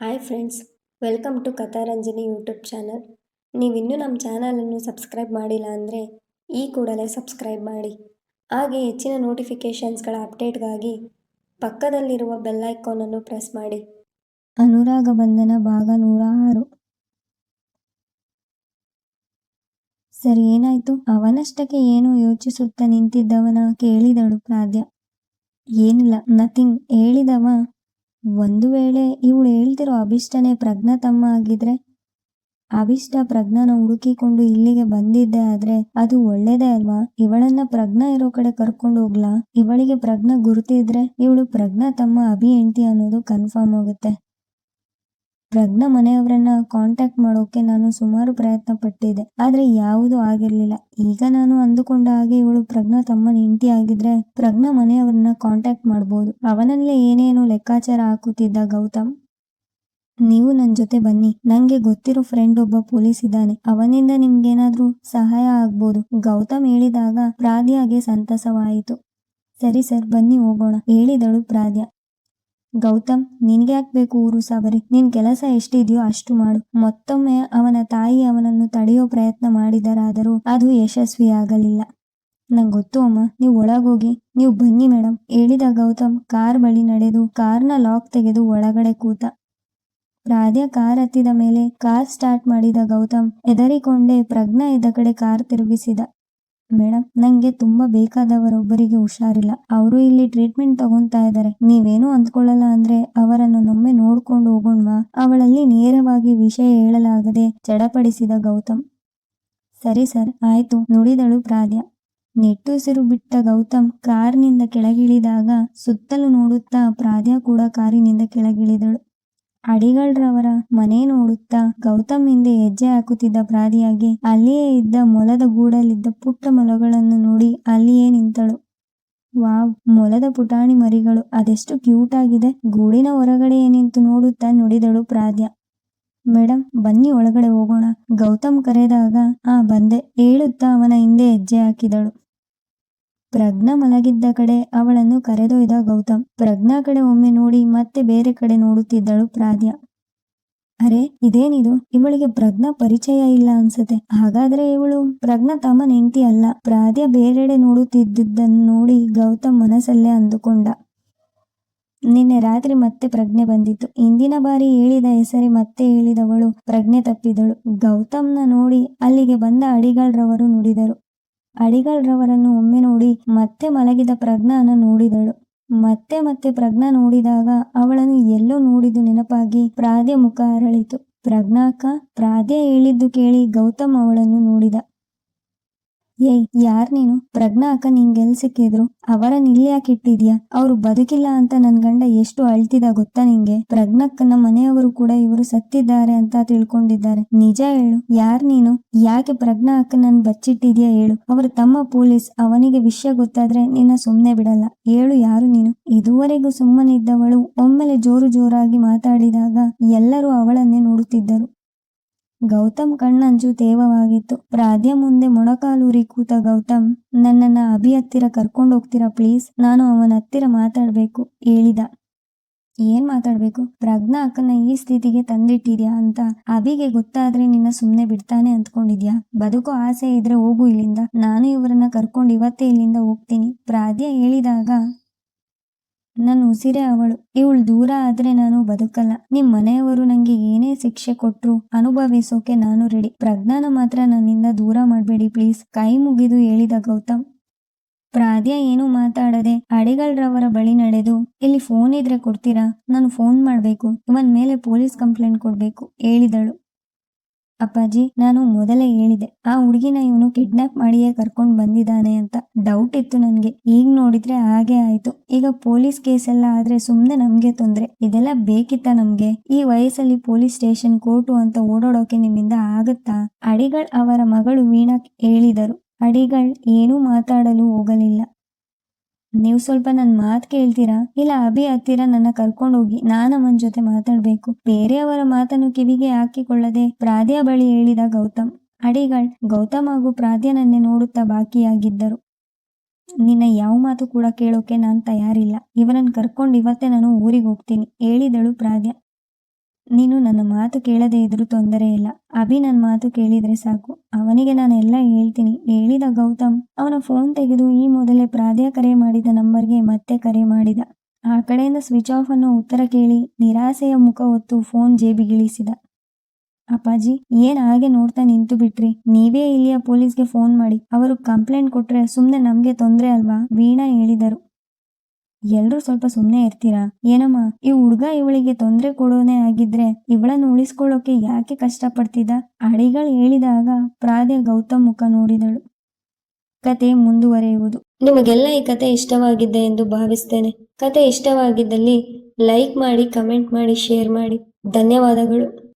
Hi friends, welcome to Katharanjani YouTube channel. ನೀವಿನ್ನೂ ನಮ್ಮ ಚಾನಲನ್ನು ಸಬ್ಸ್ಕ್ರೈಬ್ ಮಾಡಿಲ್ಲ ಅಂದರೆ ಈ ಕೂಡಲೇ ಸಬ್ಸ್ಕ್ರೈಬ್ ಮಾಡಿ. ಹಾಗೆ ಹೆಚ್ಚಿನ ನೋಟಿಫಿಕೇಷನ್ಸ್ಗಳ ಅಪ್ಡೇಟ್ಗಾಗಿ ಪಕ್ಕದಲ್ಲಿರುವ ಬೆಲ್ ಐಕಾನನ್ನು ಪ್ರೆಸ್ ಮಾಡಿ. ಅನುರಾಗ ಬಂಧನ ಭಾಗ ನೂರ ಆರು ಸರಿ, ಏನಾಯಿತು? ಅವನಷ್ಟಕ್ಕೆ ಏನೋ ಯೋಚಿಸುತ್ತಾ ನಿಂತಿದ್ದವನ ಕೇಳಿದಳು ಪ್ರಾಧ್ಯ ಏನಿಲ್ಲ ನಥಿಂಗ್ ಹೇಳಿದವ ಒಂದು ವೇಳೆ ಇವಳು ಹೇಳ್ತಿರೋ ಅಭಿಷ್ಟನೇ ಪ್ರಜ್ಞಾ ತಮ್ಮ ಆಗಿದ್ರೆ, ಅಭಿಷ್ಟ ಪ್ರಜ್ಞಾನ ಹುಡುಕಿಕೊಂಡು ಇಲ್ಲಿಗೆ ಬಂದಿದ್ದೆ ಆದ್ರೆ ಅದು ಒಳ್ಳೇದೇ ಅಲ್ವಾ? ಇವಳನ್ನ ಪ್ರಜ್ಞಾ ಇರೋ ಕಡೆ ಕರ್ಕೊಂಡು ಹೋಗ್ಲಾ? ಇವಳಿಗೆ ಪ್ರಜ್ಞಾ ಗುರುತಿದ್ರೆ ಇವಳು ಪ್ರಜ್ಞಾ ತಮ್ಮ ಅಭಿ ಹೆಂಡತಿ ಅನ್ನೋದು ಕನ್ಫರ್ಮ್ ಆಗುತ್ತೆ. ಪ್ರಜ್ಞಾ ಮನೆಯವರನ್ನ ಕಾಂಟ್ಯಾಕ್ಟ್ ಮಾಡೋಕೆ ನಾನು ಸುಮಾರು ಪ್ರಯತ್ನ ಪಟ್ಟಿದ್ದೆ ಆದ್ರೆ ಯಾವುದು ಆಗಿರ್ಲಿಲ್ಲ. ಈಗ ನಾನು ಅಂದುಕೊಂಡ ಹಾಗೆ ಇವಳು ಪ್ರಜ್ಞಾ ತಮ್ಮನ ಹೆಂಡತಿ ಆಗಿದ್ರೆ ಪ್ರಜ್ಞಾ ಮನೆಯವರನ್ನ ಕಾಂಟ್ಯಾಕ್ಟ್ ಮಾಡ್ಬೋದು. ಅವನಲ್ಲೇ ಏನೇನು ಲೆಕ್ಕಾಚಾರ ಹಾಕುತ್ತಿದ್ದ ಗೌತಮ್. ನೀವು ನನ್ನ ಜೊತೆ ಬನ್ನಿ, ನಂಗೆ ಗೊತ್ತಿರೋ ಫ್ರೆಂಡ್ ಒಬ್ಬ ಪೊಲೀಸ್ ಇದ್ದಾನೆ, ಅವನಿಂದ ನಿಮ್ಗೇನಾದ್ರೂ ಸಹಾಯ ಆಗ್ಬೋದು. ಗೌತಮ್ ಹೇಳಿದಾಗ ಪ್ರಾದ್ಯಾಗೆ ಸಂತಸವಾಯಿತು. ಸರಿ ಸರ್, ಬನ್ನಿ ಹೋಗೋಣ, ಹೇಳಿದಳು ಪ್ರಾದ್ಯ ಗೌತಮ್, ನಿನ್ಗೆ ಬೇಕು ಊರು ಸಾಬರಿ? ನಿನ್ ಕೆಲಸ ಎಷ್ಟಿದೆಯೋ ಅಷ್ಟು ಮಾಡು. ಮತ್ತೊಮ್ಮೆ ಅವನ ತಾಯಿ ಅವನನ್ನು ತಡೆಯೋ ಪ್ರಯತ್ನ ಮಾಡಿದರಾದರೂ ಅದು ಯಶಸ್ವಿಯಾಗಲಿಲ್ಲ. ನಂಗೆ ಗೊತ್ತು ಅಮ್ಮ, ನೀವು ಒಳಗೋಗಿ, ನೀವು ಬನ್ನಿ ಮೇಡಮ್ ಹೇಳಿದ ಗೌತಮ್ ಕಾರ್ ಬಳಿ ನಡೆದು ಕಾರ್ನ ಲಾಕ್ ತೆಗೆದು ಒಳಗಡೆ ಕೂತ. ರಾಧ್ಯ ಕಾರ್ ಹತ್ತಿದ ಮೇಲೆ ಕಾರ್ ಸ್ಟಾರ್ಟ್ ಮಾಡಿದ ಗೌತಮ್ ಹೆದರಿಕೊಂಡೇ ಪ್ರಜ್ಞಾ ಇದ್ದ ಕಡೆ ಕಾರ್ ತಿರುಗಿಸಿದ. ಮೇಡಮ್ ನಂಗೆ ತುಂಬಾ ಬೇಕಾದವರೊಬ್ಬರಿಗೆ ಹುಷಾರಿಲ್ಲ. ಅವರು ಇಲ್ಲಿ ಟ್ರೀಟ್ಮೆಂಟ್ ತಗೊಂತಾ ಇದ್ದಾರೆ. ನೀವೇನು ಅಂದ್ಕೊಳ್ಳಲ್ಲ ಅಂದ್ರೆ ಅವರನ್ನು ನೊಮ್ಮೆ ನೋಡ್ಕೊಂಡು ಹೋಗೋಣವಾ? ಅವಳಲ್ಲಿ ನೇರವಾಗಿ ವಿಷಯ ಹೇಳಲಾಗದೆ ಚಡಪಡಿಸಿದ ಗೌತಮ್. ಸರಿ ಸರ್, ಆಯ್ತು. ನುಡಿದಳು ಪ್ರಾಧ್ಯ. ನೆಟ್ಟುಸಿರು ಬಿಟ್ಟ ಗೌತಮ್ ಕಾರ್ನಿಂದ ಕೆಳಗಿಳಿದಾಗ ಸುತ್ತಲೂ ನೋಡುತ್ತಾ ಪ್ರಾಧ್ಯ ಕೂಡ ಕಾರಿನಿಂದ ಕೆಳಗಿಳಿದಳು. ಅಡಿಗಳ್ರವರ ಮನೆ ನೋಡುತ್ತಾ ಗೌತಮ್ ಹಿಂದೆ ಹೆಜ್ಜೆ ಹಾಕುತ್ತಿದ್ದ ಪ್ರಾದಿಯಾಗಿ ಅಲ್ಲಿಯೇ ಇದ್ದ ಮೊಲದ ಗೂಡಲ್ಲಿದ್ದ ಪುಟ್ಟ ಮೊಲಗಳನ್ನು ನೋಡಿ ಅಲ್ಲಿಯೇ ನಿಂತಳು. ವಾವ್, ಮೊಲದ ಪುಟಾಣಿ ಮರಿಗಳು ಅದೆಷ್ಟು ಕ್ಯೂಟ್ ಆಗಿದೆ ಗೂಡಿನ ಹೊರಗಡೆಯೇ ನಿಂತು ನೋಡುತ್ತಾ ನುಡಿದಳು ಪ್ರಾದ್ಯ. ಮೇಡಮ್ ಬನ್ನಿ ಒಳಗಡೆ ಹೋಗೋಣ. ಗೌತಮ್ ಕರೆದಾಗ, ಆ ಬಂದೆ, ಹೇಳುತ್ತಾ ಅವನ ಹಿಂದೆ ಹೆಜ್ಜೆ ಹಾಕಿದಳು. ಪ್ರಜ್ಞಾ ಮಲಗಿದ್ದ ಕಡೆ ಅವಳನ್ನು ಕರೆದೊಯ್ದ ಗೌತಮ್. ಪ್ರಜ್ಞಾ ಕಡೆ ಒಮ್ಮೆ ನೋಡಿ ಮತ್ತೆ ಬೇರೆ ಕಡೆ ನೋಡುತ್ತಿದ್ದಳು ಪ್ರಾದ್ಯ. ಅರೆ, ಇದೇನಿದು? ಇವಳಿಗೆ ಪ್ರಜ್ಞಾ ಪರಿಚಯ ಇಲ್ಲ ಅನ್ಸತ್ತೆ. ಹಾಗಾದ್ರೆ ಇವಳು ಪ್ರಜ್ಞಾ ತಮ್ಮ ಹೆಂಡತಿ ಅಲ್ಲ. ಪ್ರಾದ್ಯ ಬೇರೆಡೆ ನೋಡುತ್ತಿದ್ದುದನ್ನು ನೋಡಿ ಗೌತಮ್ ಮನಸ್ಸಲ್ಲೇ ಅಂದುಕೊಂಡ. ನಿನ್ನೆ ರಾತ್ರಿ ಮತ್ತೆ ಪ್ರಜ್ಞೆ ಬಂದಿತ್ತು. ಇಂದಿನ ಬಾರಿ ಹೇಳಿದ ಹೆಸರಿ ಮತ್ತೆ ಹೇಳಿದವಳು ಪ್ರಜ್ಞೆ ತಪ್ಪಿದಳು. ಗೌತಮ್ನ ನೋಡಿ ಅಲ್ಲಿಗೆ ಬಂದ ಅಡಿಗಳ್ರವರು ನುಡಿದರು. ಅಡಿಗಳ್ರವರನ್ನು ಒಮ್ಮೆ ನೋಡಿ ಮತ್ತೆ ಮಲಗಿದ ಪ್ರಜ್ಞಾನ ನೋಡಿದಳು. ಮತ್ತೆ ಮತ್ತೆ ಪ್ರಜ್ಞಾ ನೋಡಿದಾಗ ಅವಳನ್ನು ಎಲ್ಲೋ ನೋಡಿದು ನೆನಪಾಗಿ ಪ್ರಾದೆ ಮುಖ ಅರಳಿತು. ಪ್ರಜ್ಞಾಕ ಪ್ರಾದೆ ಹೇಳಿದ್ದು ಕೇಳಿ ಗೌತಮ್ ಅವಳನ್ನು ನೋಡಿದ. ಏಯ್, ಯಾರ್ ನೀನು? ಪ್ರಜ್ಞಾ ಅಕ್ಕ ನಿಂಗೆಲ್ ಸಿಕ್ಕಿದ್ರು? ಅವರನ್ನ ಇಲ್ಲಿ ಯಾಕೆ ಇಟ್ಟಿದ್ಯಾ? ಅವ್ರು ಬದುಕಿಲ್ಲ ಅಂತ ನನ್ ಗಂಡ ಎಷ್ಟು ಅಳ್ತಿದ ಗೊತ್ತಾ ನಿಂಗೆ? ಪ್ರಜ್ಞಕ್ಕನ ಮನೆಯವರು ಕೂಡ ಇವರು ಸತ್ತಿದ್ದಾರೆ ಅಂತ ತಿಳ್ಕೊಂಡಿದ್ದಾರೆ. ನಿಜ ಹೇಳು, ಯಾರ್ ನೀನು? ಯಾಕೆ ಪ್ರಜ್ಞಾ ಅಕ್ಕ ನನ್ ಬಚ್ಚಿಟ್ಟಿದ್ಯಾ ಹೇಳು? ಅವರ ತಮ್ಮ ಪೊಲೀಸ್, ಅವನಿಗೆ ವಿಷಯ ಗೊತ್ತಾದ್ರೆ ನಿನ್ನ ಸುಮ್ನೆ ಬಿಡಲ್ಲ. ಹೇಳು ಯಾರು ನೀನು? ಇದುವರೆಗೂ ಸುಮ್ಮನಿದ್ದವಳು ಒಮ್ಮೆಲೆ ಜೋರು ಜೋರಾಗಿ ಮಾತಾಡಿದಾಗ ಎಲ್ಲರೂ ಅವಳನ್ನೇ ನೋಡುತ್ತಿದ್ದರು. ಗೌತಮ್ ಕಣ್ಣಂಚು ತೇವವಾಗಿತ್ತು. ಪ್ರಾದ್ಯ ಮುಂದೆ ಮೊಣಕಾಲೂರಿ ಕೂತ ಗೌತಮ್, ನನ್ನನ್ನ ಅಭಿ ಹತ್ತಿರ ಕರ್ಕೊಂಡು ಹೋಗ್ತೀರಾ ಪ್ಲೀಸ್? ನಾನು ಅವನ ಹತ್ತಿರ ಮಾತಾಡ್ಬೇಕು, ಹೇಳಿದ. ಏನ್ ಮಾತಾಡ್ಬೇಕು? ಪ್ರಜ್ಞಾ ಅಕ್ಕನ ಈ ಸ್ಥಿತಿಗೆ ತಂದಿಟ್ಟಿದ್ಯಾ ಅಂತ ಅಭಿಗೆ ಗೊತ್ತಾದ್ರೆ ನಿನ್ನ ಸುಮ್ನೆ ಬಿಡ್ತಾನೆ ಅಂದ್ಕೊಂಡಿದ್ಯಾ ಬದುಕು ಆಸೆ ಇದ್ರೆ ಹೋಗು ಇಲ್ಲಿಂದ. ನಾನು ಇವರನ್ನ ಕರ್ಕೊಂಡು ಇವತ್ತೇ ಇಲ್ಲಿಂದ ಹೋಗ್ತೀನಿ. ಪ್ರಾದ್ಯ ಹೇಳಿದಾಗ ನನ್ನ ಉಸಿರೇ ಅವಳು. ಇವಳು ದೂರ ಆದ್ರೆ ನಾನು ಬದುಕಲ್ಲ. ನಿಮ್ ಮನೆಯವರು ನಂಗೆ ಏನೇ ಶಿಕ್ಷೆ ಕೊಟ್ರು ಅನುಭವಿಸೋಕೆ ನಾನು ರೆಡಿ ಪ್ರಜ್ಞಾನ ಮಾತ್ರ ನನ್ನಿಂದ ದೂರ ಮಾಡಬೇಡಿ ಪ್ಲೀಸ್ ಕೈ ಮುಗಿದು ಹೇಳಿದ ಗೌತಮ್. ಪ್ರಾದ್ಯ ಏನು ಮಾತಾಡದೆ ಅಡಿಗಳ್ರವರ ಬಳಿ ನಡೆದು, ಇಲ್ಲಿ ಫೋನ್ ಇದ್ರೆ ಕೊಡ್ತೀರಾ? ನಾನು ಫೋನ್ ಮಾಡ್ಬೇಕು. ಇವನ್ ಮೇಲೆ ಪೊಲೀಸ್ ಕಂಪ್ಲೇಂಟ್ ಕೊಡ್ಬೇಕು, ಹೇಳಿದಳು. ಅಪ್ಪಾಜಿ, ನಾನು ಮೊದಲೇ ಹೇಳಿದೆ, ಆ ಹುಡುಗಿನ ಇವನು ಕಿಡ್ನಾಪ್ ಮಾಡಿಯೇ ಕರ್ಕೊಂಡ್ ಬಂದಿದ್ದಾನೆ ಅಂತ ಡೌಟ್ ಇತ್ತು ನನ್ಗೆ. ಈಗ ನೋಡಿದ್ರೆ ಹಾಗೆ ಆಯ್ತು. ಈಗ ಪೊಲೀಸ್ ಕೇಸ್ ಎಲ್ಲ ಆದ್ರೆ ಸುಮ್ನೆ ನಮ್ಗೆ ತೊಂದ್ರೆ. ಇದೆಲ್ಲ ಬೇಕಿತ್ತ ನಮ್ಗೆ? ಈ ವಯಸ್ಸಲ್ಲಿ ಪೊಲೀಸ್ ಸ್ಟೇಷನ್ ಕೋರ್ಟು ಅಂತ ಓಡಾಡೋಕೆ ನಿಮ್ಮಿಂದ ಆಗತ್ತಾ? ಅಡಿಗಳ್ ಅವರ ಮಗಳು ವೀಣಾ ಹೇಳಿದರು. ಅಡಿಗಳ್ ಏನೂ ಮಾತಾಡಲು ಹೋಗಲಿಲ್ಲ. ನೀವು ಸ್ವಲ್ಪ ನನ್ ಮಾತ್ ಕೇಳ್ತೀರಾ? ಇಲ್ಲ, ಅಭಿ ಹತ್ತಿರ ನನ್ನ ಕರ್ಕೊಂಡೋಗಿ ನಾನು ಅವನ ಜೊತೆ ಮಾತಾಡ್ಬೇಕು. ಬೇರೆಯವರ ಮಾತನ್ನು ಕಿವಿಗೆ ಹಾಕಿಕೊಳ್ಳದೆ ಪ್ರಾದ್ಯ ಬಳಿ ಹೇಳಿದ ಗೌತಮ್. ಅಡಿಗಳ್, ಗೌತಮ್ ಹಾಗೂ ಪ್ರಾದ್ಯನನ್ನೇ ನೋಡುತ್ತಾ ಬಾಕಿಯಾಗಿದ್ದರು. ನಿನ್ನ ಯಾವ ಮಾತು ಕೂಡ ಕೇಳೋಕೆ ನಾನ್ ತಯಾರಿಲ್ಲ. ಇವರನ್ನ ಕರ್ಕೊಂಡು ಇವತ್ತೇ ನಾನು ಊರಿಗೆ ಹೋಗ್ತೀನಿ, ಹೇಳಿದಳು ಪ್ರಾದ್ಯ ನೀನು ನನ್ನ ಮಾತು ಕೇಳದೇ ಇದ್ರೂ ತೊಂದರೆ ಇಲ್ಲ. ಅಭಿ ನನ್ನ ಮಾತು ಕೇಳಿದ್ರೆ ಸಾಕು. ಅವನಿಗೆ ನಾನು ಎಲ್ಲ ಹೇಳ್ತೀನಿ. ಹೇಳಿದ ಗೌತಮ್ ಅವನ ಫೋನ್ ತೆಗೆದು ಈ ಮೊದಲೇ ಪ್ರಾದ್ಯ ಕರೆ ಮಾಡಿದ ನಂಬರ್ಗೆ ಮತ್ತೆ ಕರೆ ಮಾಡಿದ. ಆ ಕಡೆಯಿಂದ ಸ್ವಿಚ್ ಆಫ್ ಅನ್ನೋ ಉತ್ತರ ಕೇಳಿ ನಿರಾಸೆಯ ಮುಖ ಹೊತ್ತು ಫೋನ್ ಜೇಬಿಗಿಳಿಸಿದ. ಅಪ್ಪಾಜಿ, ಏನ್ ಹಾಗೆ ನೋಡ್ತಾ ನಿಂತು ಬಿಟ್ರಿ? ನೀವೇ ಇಲ್ಲಿಯ ಪೊಲೀಸ್ಗೆ ಫೋನ್ ಮಾಡಿ. ಅವರು ಕಂಪ್ಲೇಂಟ್ ಕೊಟ್ರೆ ಸುಮ್ನೆ ನಮ್ಗೆ ತೊಂದ್ರೆ ಅಲ್ವಾ? ವೀಣಾ ಹೇಳಿದರು. ಎಲ್ರೂ ಸ್ವಲ್ಪ ಸುಮ್ಮನೆ ಇರ್ತೀರಾ? ಏನಮ್ಮ, ಈ ಹುಡ್ಗ ಇವಳಿಗೆ ತೊಂದರೆ ಕೊಡೋನೆ ಆಗಿದ್ರೆ ಇವಳನ್ನು ಉಳಿಸ್ಕೊಳ್ಳೋಕೆ ಯಾಕೆ ಕಷ್ಟಪಡ್ತಿದ್ದ? ಅಡಿಗಳು ಹೇಳಿದಾಗ ಪ್ರಾದ್ಯ ಗೌತಮ್ ಮುಖ ನೋಡಿದಳು. ಕತೆ ಮುಂದುವರೆಯುವುದು. ನಿಮಗೆಲ್ಲ ಈ ಕತೆ ಇಷ್ಟವಾಗಿದೆ ಎಂದು ಭಾವಿಸ್ತೇನೆ. ಕತೆ ಇಷ್ಟವಾಗಿದ್ದಲ್ಲಿ ಲೈಕ್ ಮಾಡಿ, ಕಮೆಂಟ್ ಮಾಡಿ, ಶೇರ್ ಮಾಡಿ. ಧನ್ಯವಾದಗಳು.